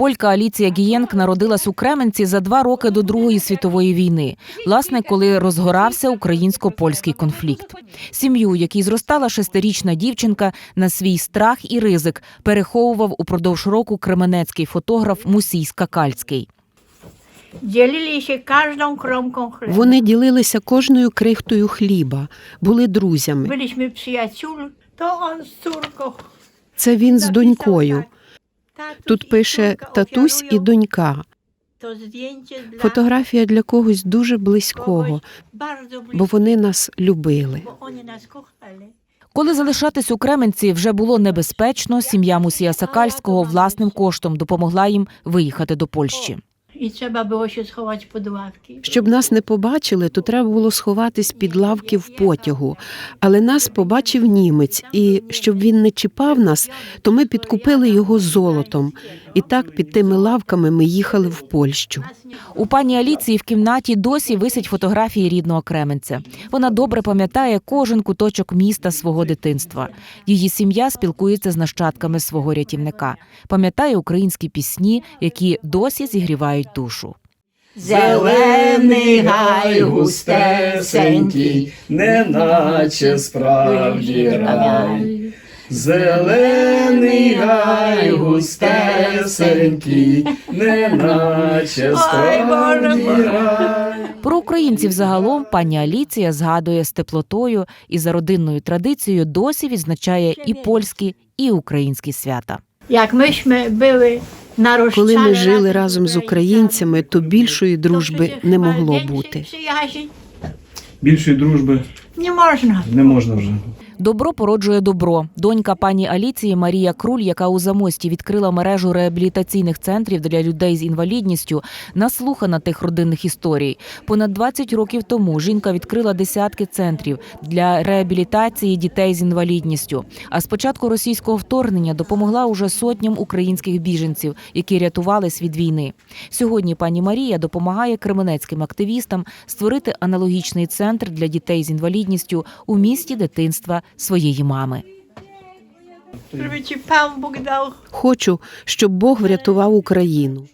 Полька Аліція Гієнк народилась у Кременці за два роки до Другої світової війни, власне, коли розгорався українсько-польський конфлікт. Сім'ю, у якій зростала шестирічна дівчинка, на свій страх і ризик переховував упродовж року кременецький фотограф Мусій Скакальський. Вони ділилися кожною крихтою хліба, були друзями. Це він з dонькою. Тут пише татусь і донька. Фотографія для когось дуже близького, бо вони нас любили. Коли залишатись у Кременці вже було небезпечно, сім'я Мусія Сакальського власним коштом допомогла їм виїхати до Польщі. I trzeba było się schować pod ławki. Щоб нас не побачили, то треба було сховатись під лавки в потягу. Але нас побачив німець, і щоб він не чіпав нас, то ми підкупили його золотом. І так під тими лавками ми їхали в Польщу. У пані Аліції в кімнаті досі висять фотографії рідного Кременця. Вона добре пам'ятає кожен куточок міста свого дитинства. Її сім'я спілкується з нащадками свого рятівника, пам'ятає українські пісні, які досі зігрівають душу. Зелений гай густесенький, неначе справді рай. Зелений гай густесенький, неначе справді рай. Про українців загалом пані Аліція згадує з теплотою і за родинною традицією досі відзначає і польські, і українські свята. Jak myśmy były naroszczane Коли ми жили разом з українцями, то більшої дружби не могло бути. Більшої дружби не можна не можна вже. Добро породжує добро. Донька пані Аліції Марія Круль, яка у замості відкрила мережу реабілітаційних центрів для людей з інвалідністю, наслухана тих родинних історій. Понад 20 років тому жінка відкрила десятки центрів для реабілітації дітей з інвалідністю. А з початку російського вторгнення допомогла уже сотням українських біженців, які рятувались від війни. Сьогодні пані Марія допомагає кременецьким активістам створити аналогічний центр для дітей з інвалідністю у місті дитинства своєї мами. Хочу, щоб Бог врятував Україну.